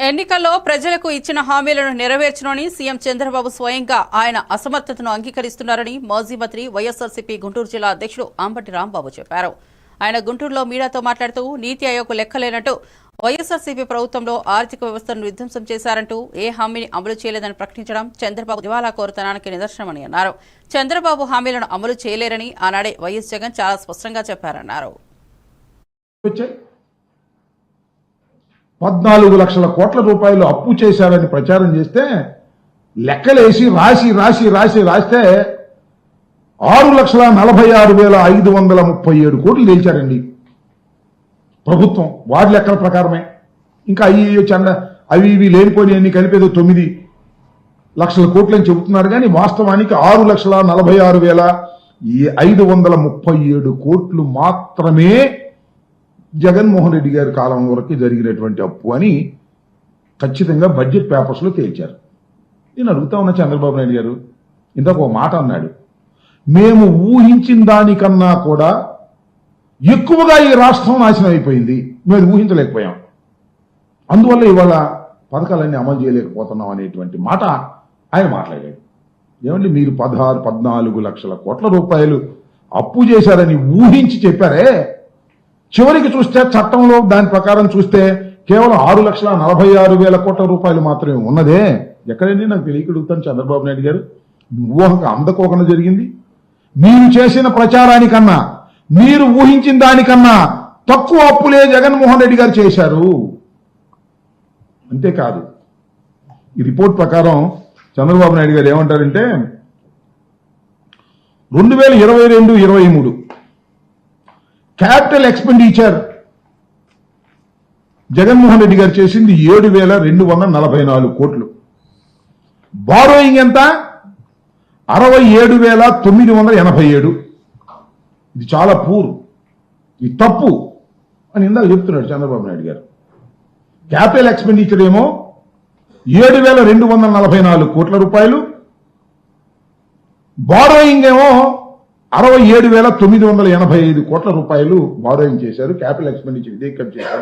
ఎన్నికల్లో ప్రజలకు ఇచ్చిన హామీలను నెరవేర్చనని సీఎం చంద్రబాబు స్వయంగా ఆయన అసమర్థతను అంగీకరిస్తున్నారని మాజీ మంత్రి వైఎస్ఆర్సీపీ గుంటూరు జిల్లా అధ్యక్షుడు ఆంబటి రాంబాబు చెప్పారు. ఆయన గుంటూరులో మీడియాతో మాట్లాడుతూ నీతి ఆయోగ్ లెక్కలేనట్టు వైఎస్ఆర్సీపీ ప్రభుత్వంలో ఆర్థిక వ్యవస్థను విధ్వంసం చేశారంటూ ఏ హామీని అమలు చేయలేదని ప్రకటించడం చంద్రబాబు దివాలా కోరుతనానికి నిదర్శనమని అన్నారు. చంద్రబాబు హామీలను అమలు చేయలేరని ఆనాడే వైఎస్ జగన్ చాలా స్పష్టంగా చెప్పారన్నారు. పద్నాలుగు లక్షల కోట్ల రూపాయలు అప్పు చేశారని ప్రచారం చేస్తే లెక్కలేసి రాసి రాసి రాసి రాస్తే ఆరు లక్షల నలభై ఆరు వేల ఐదు వందల ముప్పై ఏడు కోట్లు తేల్చారండి ప్రభుత్వం వాడి లెక్కల ప్రకారమే. ఇంకా అవి ఇవి అవి ఇవి లేనిపోయి అన్ని కలిపేదో తొమ్మిది లక్షల కోట్లు అని చెబుతున్నారు కానీ వాస్తవానికి ఆరు లక్షల నలభై ఆరు వేల ఈ ఐదు వందల ముప్పై ఏడు కోట్లు మాత్రమే జగన్మోహన్ రెడ్డి గారి కాలం వరకు జరిగినటువంటి అప్పు అని ఖచ్చితంగా బడ్జెట్ పేపర్స్లో తేల్చారు. నేను అడుగుతా ఉన్నా చంద్రబాబు నాయుడు గారు. ఇందాక ఒక మాట అన్నాడు. మేము ఊహించిన దానికన్నా కూడా ఎక్కువగా ఈ రాష్ట్రం నాశనం అయిపోయింది. మేము ఊహించలేకపోయాం. అందువల్ల ఇవాళ పథకాలన్నీ అమలు చేయలేకపోతున్నాం అనేటువంటి మాట ఆయన మాట్లాడాడు. ఏమండి మీరు పదహారు పద్నాలుగు లక్షల కోట్ల రూపాయలు అప్పు చేశారని ఊహించి చెప్పారే? చివరికి చూస్తే చట్టంలో దాని ప్రకారం చూస్తే కేవలం ఆరు లక్షల నలభై ఆరు వేల కోట్ల రూపాయలు మాత్రమే ఉన్నదే. ఎక్కడండి నాకు తెలియకడుగుతాను చంద్రబాబు నాయుడు గారు? ఊహకు అందకోకుండా జరిగింది. మీరు చేసిన ప్రచారానికన్నా మీరు ఊహించిన దానికన్నా తక్కువ అప్పులే జగన్మోహన్ రెడ్డి గారు చేశారు. అంతేకాదు ఈ రిపోర్ట్ ప్రకారం చంద్రబాబు నాయుడు గారు ఏమంటారంటే రెండు వేల ఇరవై రెండు ఇరవై మూడు క్యాపిటల్ ఎక్స్పెండిచర్ జగన్మోహన్ రెడ్డి గారు చేసింది ఏడు వేల రెండు వందల నలభై నాలుగు కోట్లు. బారోయింగ్ ఎంత? అరవై ఏడు వేల తొమ్మిది వందల ఎనభై ఏడు. ఇది చాలా పూర్ ఇది తప్పు అని ఇందాక చెప్తున్నాడు చంద్రబాబు నాయుడు గారు. క్యాపిటల్ ఎక్స్పెండిచర్ ఏమో? ఏడు వేల రెండు వందల నలభై నాలుగు కోట్ల రూపాయలు. బారోయింగ్ ఏమో? అరవై ఏడు వేల తొమ్మిది వందల ఎనభై ఐదు కోట్ల రూపాయలు బారోయింగ్ చేశారు. క్యాపిటల్ ఎక్స్పెండిచర్ ఇదే చేశారు.